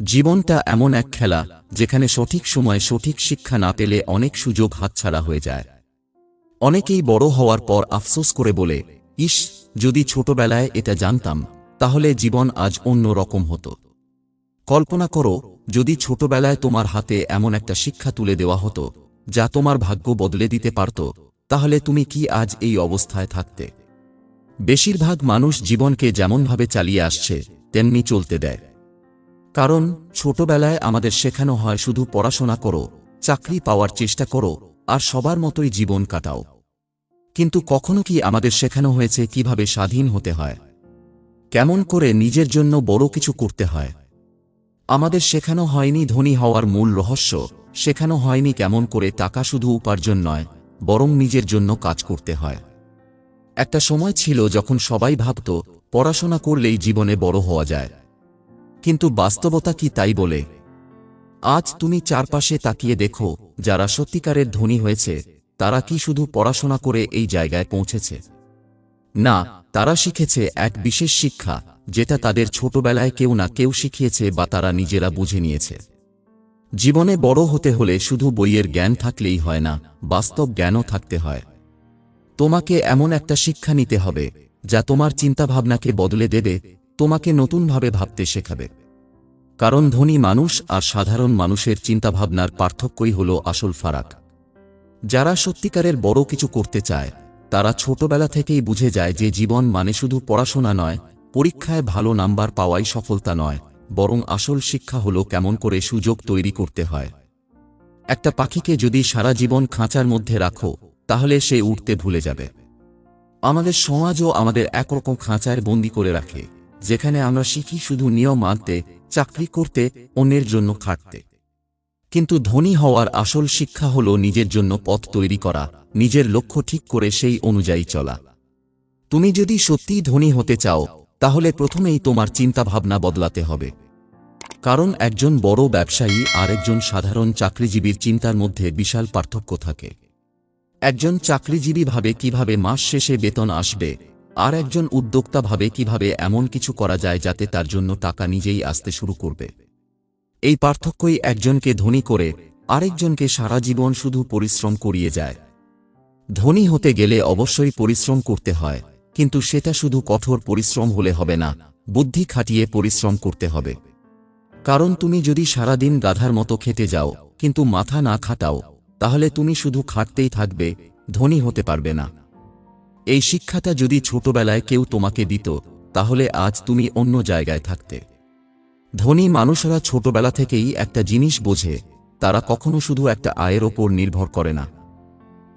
জীবনটা এমন এক খেলা, যেখানে সঠিক সময়ে সঠিক শিক্ষা না পেলে অনেক সুযোগ হাতছাড়া হয়ে যায়। অনেকেই বড় হওয়ার পর আফসোস করে বলে, ইস, যদি ছোটবেলায় এটা জানতাম, তাহলে জীবন আজ অন্য রকম হতো। কল্পনা করো, যদি ছোটবেলায় তোমার হাতে এমন একটা শিক্ষা তুলে দেওয়া হতো, যা তোমার ভাগ্য বদলে দিতে পারত, তাহলে তুমি কি আজ এই অবস্থায় থাকতে? বেশিরভাগ মানুষ জীবনকে যেমনভাবে চালিয়ে আসছে, তেমনি চলতে দেয়। কারণ, ছোটবেলায় আমাদের শেখানো হয় শুধু পড়াশোনা করো, চাকরি পাওয়ার চেষ্টা করো, আর সবার মতোই জীবন কাটাও। কিন্তু কখনো কি আমাদের শেখানো হয়েছে কীভাবে স্বাধীন হতে হয়? কেমন করে নিজের জন্য বড় কিছু করতে হয়? আমাদের শেখানো হয়নি ধনী হওয়ার মূল রহস্য, শেখানো হয়নি কেমন করে টাকা শুধু উপার্জন নয়, বরং নিজের জন্য কাজ করতে হয়। একটা সময় ছিল যখন সবাই ভাবত, পড়াশোনা করলেই জীবনে বড় হওয়া যায়। কিন্তু বাস্তবতা কি তাই বলে? আজ তুমি চারপাশে তাকিয়ে দেখো, যারা সত্যিকারের ধনী হয়েছে, তারা কি শুধু পড়াশোনা করে এই জায়গায় পৌঁছেছে? না, তারা শিখেছে এক বিশেষ শিক্ষা, যেটা তাদের ছোটবেলায় কেউ না কেউ শিখিয়েছে বা তারা নিজেরা বুঝে নিয়েছে। জীবনে বড় হতে হলে শুধু বইয়ের জ্ঞান থাকলেই হয় না, বাস্তব জ্ঞানও থাকতে হয়। তোমাকে এমন একটা শিক্ষা নিতে হবে, যা তোমার চিন্তাভাবনাকে বদলে দেবে তোমাকে নতুনভাবে ভাবতে শেখাবে। কারণ ধনী মানুষ আর সাধারণ মানুষের চিন্তাভাবনার পার্থক্যই হল আসল ফারাক। যারা সত্যিকারের বড় কিছু করতে চায়, তারা ছোটবেলা থেকেই বুঝে যায় যে জীবন মানে শুধু পড়াশোনা নয়, পরীক্ষায় ভালো নাম্বার পাওয়াই সফলতা নয়, বরং আসল শিক্ষা হলো কেমন করে সুযোগ তৈরি করতে হয়। একটা পাখিকে যদি সারা জীবন খাঁচার মধ্যে রাখো, তাহলে সে উঠতে ভুলে যাবে। আমাদের সমাজও আমাদের একরকম খাঁচায় বন্দি করে রাখে। যেখানে আমরা শিখি শুধু নিয়ম মানতে, চাকরি করতে, অন্যের জন্য খাটতে। কিন্তু ধনী হওয়ার আসল শিক্ষা হল নিজের জন্য পথ তৈরি করা, নিজের লক্ষ্য ঠিক করে সেই অনুযায়ী চলা। তুমি যদি সত্যিই ধনী হতে চাও, তাহলে প্রথমেই তোমার চিন্তাভাবনা বদলাতে হবে। কারণ একজন বড় ব্যবসায়ী আর একজন সাধারণ চাকরিজীবীর চিন্তার মধ্যে বিশাল পার্থক্য থাকে। একজন চাকরিজীবী ভাবে কীভাবে মাস শেষে বেতন আসবে আর একজন উদ্যোক্তা ভাবে কীভাবে এমন কিছু করা যায় যাতে তার জন্য টাকা নিজেই আসতে শুরু করবে। এই পার্থক্যই একজনকে ধনী করে আরেকজনকে সারা জীবন শুধু পরিশ্রম করিয়ে যায়। ধনী হতে গেলে অবশ্যই পরিশ্রম করতে হয়, কিন্তু সেটা শুধু কঠোর পরিশ্রম হলে হবে না, বুদ্ধি খাটিয়ে পরিশ্রম করতে হবে। কারণ তুমি যদি সারাদিন গাধার মতো খেতে যাও, কিন্তু মাথা না খাটাও, তাহলে তুমি শুধু খাটতেই থাকবে, ধনী হতে পারবে না। এই শিক্ষাটা যদি ছোটবেলায় কেউ তোমাকে দিত, তাহলে আজ তুমি অন্য জায়গায় থাকতে। ধনী মানুষরা ছোটবেলা থেকেই একটা জিনিস বোঝে, তারা কখনো শুধু একটা আয়ের ওপর নির্ভর করে না।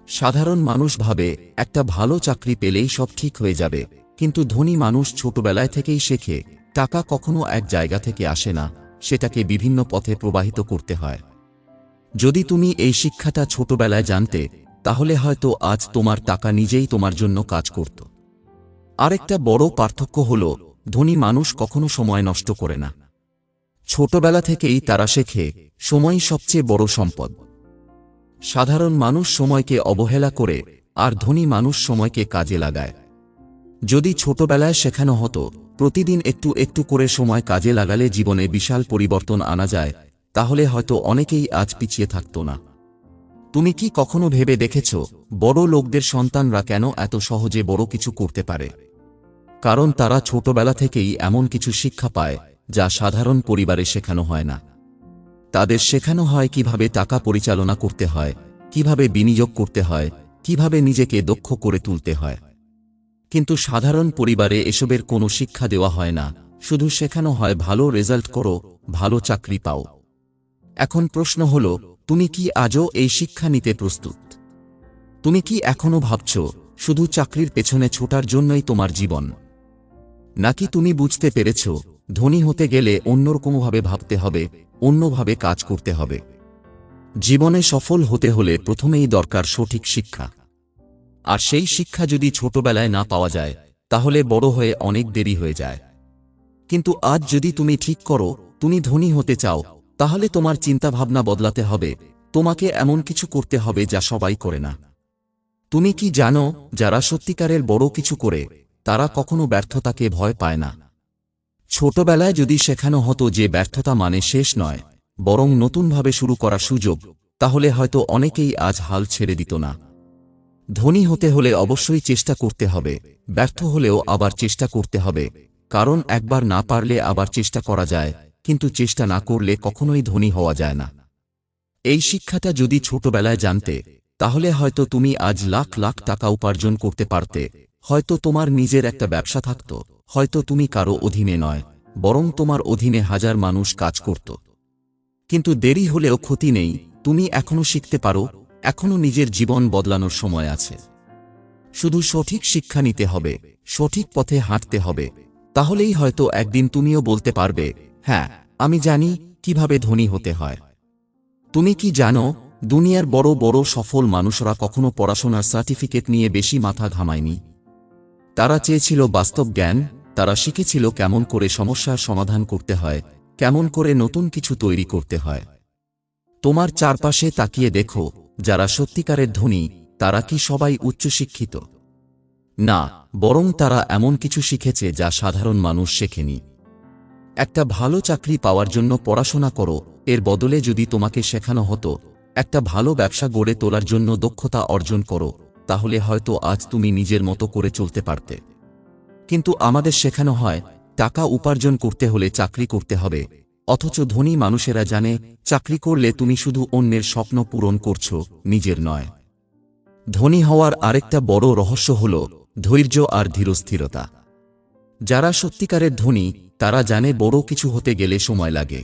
সাধারণ মানুষ ভাবে, একটা ভালো চাকরি পেলেই সব ঠিক হয়ে যাবে, কিন্তু ধনী মানুষ ছোটবেলায় থেকেই শেখে, টাকা কখনো এক জায়গা থেকে আসে না, সেটাকে বিভিন্ন পথে প্রবাহিত করতে হয়। যদি তুমি এই শিক্ষাটা ছোটবেলায় জানতে তাহলে হয়তো আজ তোমার টাকা নিজেই তোমার জন্য কাজ করত। আরেকটা বড় পার্থক্য হল, ধনী মানুষ কখনো সময় নষ্ট করে না। ছোটবেলা থেকেই তারা শেখে, সময়ই সবচেয়ে বড় সম্পদ। সাধারণ মানুষ সময়কে অবহেলা করে, আর ধনী মানুষ সময়কে কাজে লাগায়। যদি ছোটবেলায় শেখানো হতো, প্রতিদিন একটু একটু করে সময় কাজে লাগালে জীবনে বিশাল পরিবর্তন আনা যায়, তাহলে হয়তো অনেকেই আজ পিছিয়ে থাকত না। তুমি কি কখনো ভেবে দেখেছ, বড় লোকদের সন্তানরা কেন এত সহজে বড় কিছু করতে পারে? কারণ তারা ছোটবেলা থেকেই এমন কিছু শিক্ষা পায়, যা সাধারণ পরিবারে শেখানো হয় না। তাদের শেখানো হয় কীভাবে টাকা পরিচালনা করতে হয়, কীভাবে বিনিয়োগ করতে হয়, কীভাবে নিজেকে দক্ষ করে তুলতে হয়। কিন্তু সাধারণ পরিবারে এসবের কোনো শিক্ষা দেওয়া হয় না, শুধু শেখানো হয় ভালো রেজাল্ট করো, ভালো চাকরি পাও। এখন প্রশ্ন হল তুমি কি আজও এই শিক্ষা নিতে প্রস্তুত? তুমি কি এখনও ভাবছ, শুধু চাকরির পেছনে ছোটার জন্যই তোমার জীবন? নাকি তুমি বুঝতে পেরেছ, ধনী হতে গেলে অন্যরকমভাবে ভাবতে হবে, অন্যভাবে কাজ করতে হবে? জীবনে সফল হতে হলে প্রথমেই দরকার সঠিক শিক্ষা। আর সেই শিক্ষা যদি ছোটবেলায় না পাওয়া যায়, তাহলে বড় হয়ে অনেক দেরি হয়ে যায়। কিন্তু আজ যদি তুমি ঠিক করো, তুমি ধনী হতে চাও তাহলে তোমার চিন্তাভাবনা বদলাতে হবে। তোমাকে এমন কিছু করতে হবে যা সবাই করে না। তুমি কি জানো, যারা সত্যিকারের বড় কিছু করে, তারা কখনো ব্যর্থতাকে ভয় পায় না। ছোটবেলায় যদি শেখানো হতো যে ব্যর্থতা মানে শেষ নয়, বরং নতুনভাবে শুরু করার সুযোগ, তাহলে হয়তো অনেকেই আজ হাল ছেড়ে দিত না। ধনী হতে হলে অবশ্যই চেষ্টা করতে হবে, ব্যর্থ হলেও আবার চেষ্টা করতে হবে, কারণ একবার না পারলে আবার চেষ্টা করা যায়। কিন্তু চেষ্টা না করলে কখনোই ধনী হওয়া যায় না। এই শিক্ষাটা যদি ছোটবেলায় জানতে, তাহলে হয়তো তুমি আজ লাখ লাখ টাকা উপার্জন করতে পারতে, হয়তো তোমার নিজের একটা ব্যবসা থাকত, হয়তো তুমি কারও অধীনে নয়, বরং তোমার অধীনে হাজার মানুষ কাজ করত। কিন্তু দেরি হলেও ক্ষতি নেই, তুমি এখনও শিখতে পারো, এখনও নিজের জীবন বদলানোর সময় আছে। শুধু সঠিক শিক্ষা নিতে হবে, সঠিক পথে হাঁটতে হবে, তাহলেই হয়তো একদিন তুমিও বলতে পারবে হ্যাঁ আমি জানি কীভাবে ধনী হতে হয়। তুমি কি জানো, দুনিয়ার বড় বড় সফল মানুষরা কখনো পড়াশোনার সার্টিফিকেট নিয়ে বেশি মাথা ঘামায়নি? তারা চেয়েছিল বাস্তব জ্ঞান, তারা শিখেছিল কেমন করে সমস্যার সমাধান করতে হয়, কেমন করে নতুন কিছু তৈরি করতে হয়। তোমার চারপাশে তাকিয়ে দেখো, যারা সত্যিকারের ধনী, তারা কি সবাই উচ্চশিক্ষিত? না, বরং তারা এমন কিছু শিখেছে যা সাধারণ মানুষ শেখেনি। একটা ভালো চাকরি পাওয়ার জন্য পড়াশোনা করো, এর বদলে যদি তোমাকে শেখানো হতো, একটা ভালো ব্যবসা গড়ে তোলার জন্য দক্ষতা অর্জন করো, তাহলে হয়তো আজ তুমি নিজের মতো করে চলতে পারতে। কিন্তু আমাদের শেখানো হয়, টাকা উপার্জন করতে হলে চাকরি করতে হবে, অথচ ধনী মানুষেরা জানে, চাকরি করলে তুমি শুধু অন্যের স্বপ্ন পূরণ করছ, নিজের নয়। ধনী হওয়ার আরেকটা বড় রহস্য হল ধৈর্য আর ধীরস্থিরতা। যারা সত্যিকারের ধনী, তারা জানে বড় কিছু হতে গেলে সময় লাগে।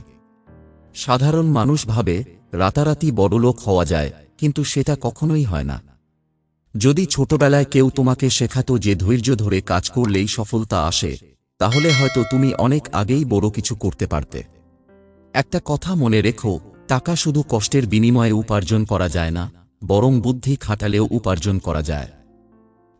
সাধারণ মানুষ ভাবে, রাতারাতি বড়লোক হওয়া যায়, কিন্তু সেটা কখনোই হয় না। যদি ছোটবেলায় কেউ তোমাকে শেখাতো যে ধৈর্য ধরে কাজ করলেই সফলতা আসে, তাহলে হয়তো তুমি অনেক আগেই বড় কিছু করতে পারতে। একটা কথা মনে রেখো, টাকা শুধু কষ্টের বিনিময়ে উপার্জন করা যায় না, বরং বুদ্ধি খাটালেও উপার্জন করা যায়।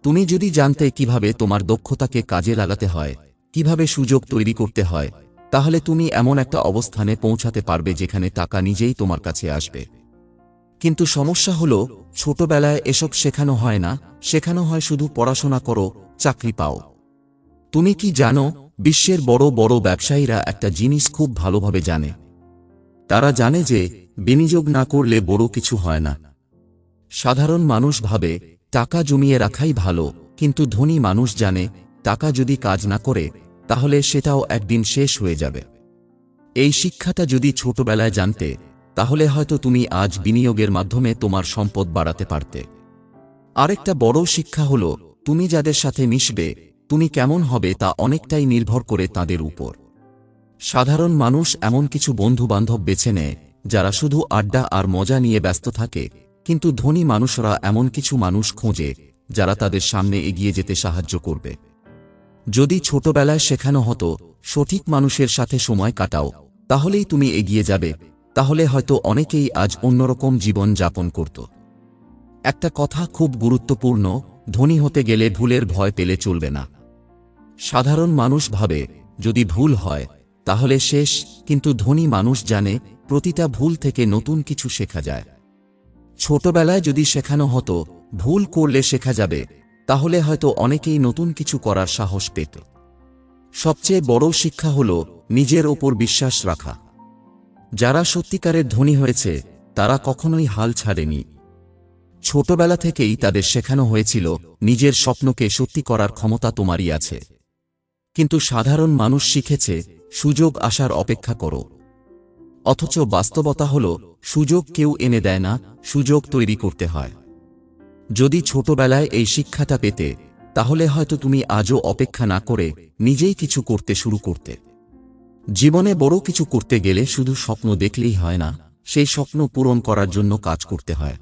তুমি যদি জানতে কীভাবে তোমার দক্ষতাকে কাজে লাগাতে হয়, কীভাবে সুযোগ তৈরি করতে হয়, তাহলে তুমি এমন একটা অবস্থানে পৌঁছাতে পারবে যেখানে টাকা নিজেই তোমার কাছে আসবে। কিন্তু সমস্যা হলো, ছোটবেলায় এসব শেখানো হয় না, শেখানো হয় শুধু পড়াশোনা করো, চাকরি পাও। তুমি কি জানো, বিশ্বের বড় বড় ব্যবসায়ীরা একটা জিনিস খুব ভালোভাবে জানে। তারা জানে যে, বিনিয়োগ না করলে বড় কিছু হয় না। সাধারণ মানুষ ভাবে টাকা জমিয়ে রাখাই ভালো, কিন্তু ধনী মানুষ জানে, টাকা যদি কাজ না করে, তাহলে সেটাও একদিন শেষ হয়ে যাবে। এই শিক্ষাটা যদি ছোটবেলায় জানতে, তাহলে হয়তো তুমি আজ বিনিয়োগের মাধ্যমে তোমার সম্পদ বাড়াতে পারতে। আরেকটা বড় শিক্ষা হল, তুমি যাদের সাথে মিশবে, তুমি কেমন হবে তা অনেকটাই নির্ভর করে তাদের উপর। সাধারণ মানুষ এমন কিছু বন্ধু বান্ধব বেছে নেয়, যারা শুধু আড্ডা আর মজা নিয়ে ব্যস্ত থাকে কিন্তু ধনী মানুষরা এমন কিছু মানুষ খোঁজে, যারা তাদের সামনে এগিয়ে যেতে সাহায্য করবে। যদি ছোটবেলায় শেখানো হতো, সঠিক মানুষের সাথে সময় কাটাও, তাহলেই তুমি এগিয়ে যাবে, তাহলে হয়তো অনেকেই আজ অন্যরকম জীবন যাপন করত। একটা কথা খুব গুরুত্বপূর্ণ, ধনী হতে গেলে ভুলের ভয় পেলে চলবে না। সাধারণ মানুষ ভাবে, যদি ভুল হয়, তাহলে শেষ, কিন্তু ধনী মানুষ জানে, প্রতিটা ভুল থেকে নতুন কিছু শেখা যায়। ছোটবেলায় যদি শেখানো হতো, ভুল করলে শেখা যাবে, তাহলে হয়তো অনেকেই নতুন কিছু করার সাহস পেত। সবচেয়ে বড় শিক্ষা হল নিজের ওপর বিশ্বাস রাখা। যারা সত্যিকারের ধনী হয়েছে, তারা কখনোই হাল ছাড়েনি। ছোটবেলা থেকেই তাদের শেখানো হয়েছিল, নিজের স্বপ্নকে সত্যি করার ক্ষমতা তোমারই আছে। কিন্তু সাধারণ মানুষ শিখেছে, সুযোগ আসার অপেক্ষা করো। অথচ বাস্তবতা হল, সুযোগ কেউ এনে দেয় না, সুযোগ তৈরি করতে হয়। যদি ছোটবেলায় এই শিক্ষাটা পেতে, তাহলে হয়তো তুমি আজও অপেক্ষা না করে নিজেই কিছু করতে শুরু করতে। জীবনে বড় কিছু করতে গেলে শুধু স্বপ্ন দেখলেই হয় না, সেই স্বপ্ন পূরণ করার জন্য কাজ করতে হয়।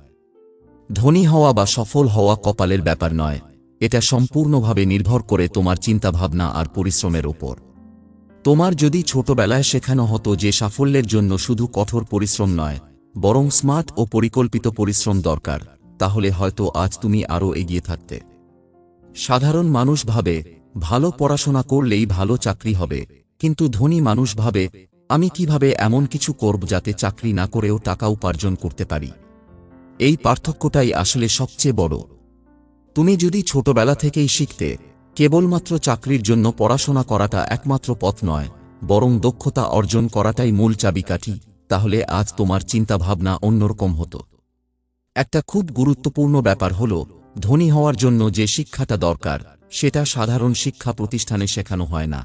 ধনী হওয়া বা সফল হওয়া কপালের ব্যাপার নয়, এটা সম্পূর্ণভাবে নির্ভর করে তোমার চিন্তাভাবনা আর পরিশ্রমের ওপর। তোমার যদি ছোটবেলায় শেখানো হতো যে সাফল্যের জন্য শুধু কঠোর পরিশ্রম নয়, বরং স্মার্ট ও পরিকল্পিত পরিশ্রম দরকার, তাহলে হয়তো আজ তুমি আরও এগিয়ে থাকতে। সাধারণ মানুষ ভাবে, ভালো পড়াশোনা করলেই ভালো চাকরি হবে, কিন্তু ধনী মানুষ ভাবে, আমি কীভাবে এমন কিছু করব যাতে চাকরি না করেও টাকা উপার্জন করতে পারি। এই পার্থক্যটাই আসলে সবচেয়ে বড়। তুমি যদি ছোটবেলা থেকেই শিখতে কেবলমাত্র চাকরির জন্য পড়াশোনা করাটা একমাত্র পথ নয়, বরং দক্ষতা অর্জন করাটাই মূল চাবিকাঠি, তাহলে আজ তোমার চিন্তাভাবনা অন্যরকম হতো। একটা খুব গুরুত্বপূর্ণ ব্যাপার হল, ধনী হওয়ার জন্য যে শিক্ষাটা দরকার, সেটা সাধারণ শিক্ষা প্রতিষ্ঠানে শেখানো হয় না।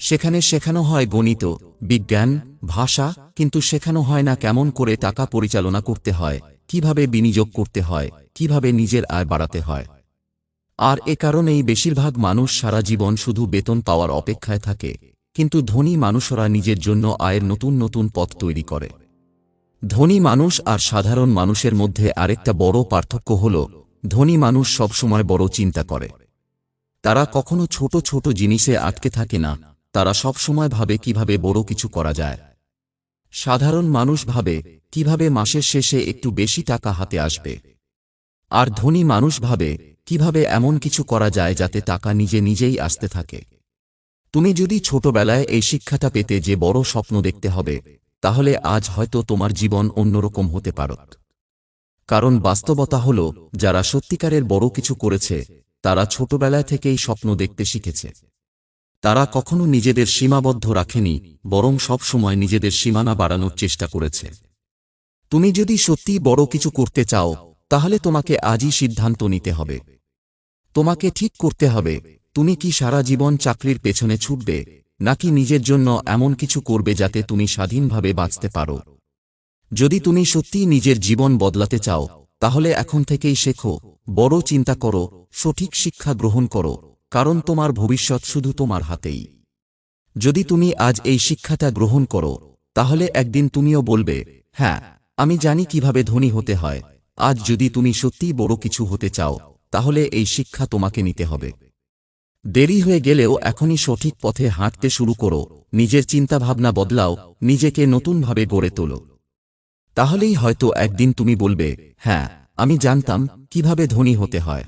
সেখানে শেখানো হয় গণিত, বিজ্ঞান, ভাষা, কিন্তু শেখানো হয় না কেমন করে টাকা পরিচালনা করতে হয়, কীভাবে বিনিয়োগ করতে হয়, কীভাবে নিজের আয় বাড়াতে হয়। আর এ কারণেই বেশিরভাগ মানুষ সারা জীবন শুধু বেতন পাওয়ার অপেক্ষায় থাকে, কিন্তু ধনী মানুষরা নিজের জন্য আয়ের নতুন নতুন পথ তৈরি করে। ধনী মানুষ আর সাধারণ মানুষের মধ্যে আরেকটা বড় পার্থক্য হল, ধনী মানুষ সবসময় বড় চিন্তা করে। তারা কখনো ছোট ছোট জিনিসে আটকে থাকে না, তারা সবসময় ভাবে কীভাবে বড় কিছু করা যায়। সাধারণ মানুষ ভাবে কীভাবে মাসের শেষে একটু বেশি টাকা হাতে আসবে। আর ধনী মানুষ ভাবে কীভাবে এমন কিছু করা যায় যাতে টাকা নিজে নিজেই আসতে থাকে? তুমি যদি ছোটবেলায় এই শিক্ষাটা পেতে যে বড় স্বপ্ন দেখতে হবে, তাহলে আজ হয়তো তোমার জীবন অন্যরকম হতে পারত। কারণ বাস্তবতা হল, যারা সত্যিকারের বড় কিছু করেছে, তারা ছোটবেলায় থেকেই স্বপ্ন দেখতে শিখেছে। তারা কখনো নিজেদের সীমাবদ্ধ রাখেনি, বরং সবসময় নিজেদের সীমানা বাড়ানোর চেষ্টা করেছে। তুমি যদি সত্যিই বড় কিছু করতে চাও, তাহলে তোমাকে আজই সিদ্ধান্ত নিতে হবে। তোমাকে ঠিক করতে হবে। তুমি কি সারা জীবন চাকরির পেছনে ছুটবে, নাকি নিজের জন্য এমন কিছু করবে যাতে তুমি স্বাধীনভাবে বাঁচতে পারো? যদি তুমি সত্যিই নিজের জীবন বদলাতে চাও, তাহলে এখন থেকেই শেখো, বড় চিন্তা করো, সঠিক শিক্ষা গ্রহণ করো, কারণ তোমার ভবিষ্যৎ শুধু তোমার হাতেই। যদি তুমি আজ এই শিক্ষাটা গ্রহণ করো, তাহলে একদিন তুমিও বলবে হ্যাঁ আমি জানি কীভাবে ধনী হতে হয়। আজ যদি তুমি সত্যিই বড় কিছু হতে চাও তাহলে এই শিক্ষা তোমাকে নিতে হবে। দেরি হয়ে গেলেও এখনই সঠিক পথে হাঁটতে শুরু করো, নিজের চিন্তাভাবনা বদলাও, নিজেকে নতুনভাবে গড়ে তোলো। তাহলেই হয়তো একদিন তুমি বলবে হ্যাঁ আমি জানতাম কীভাবে ধনী হতে হয়।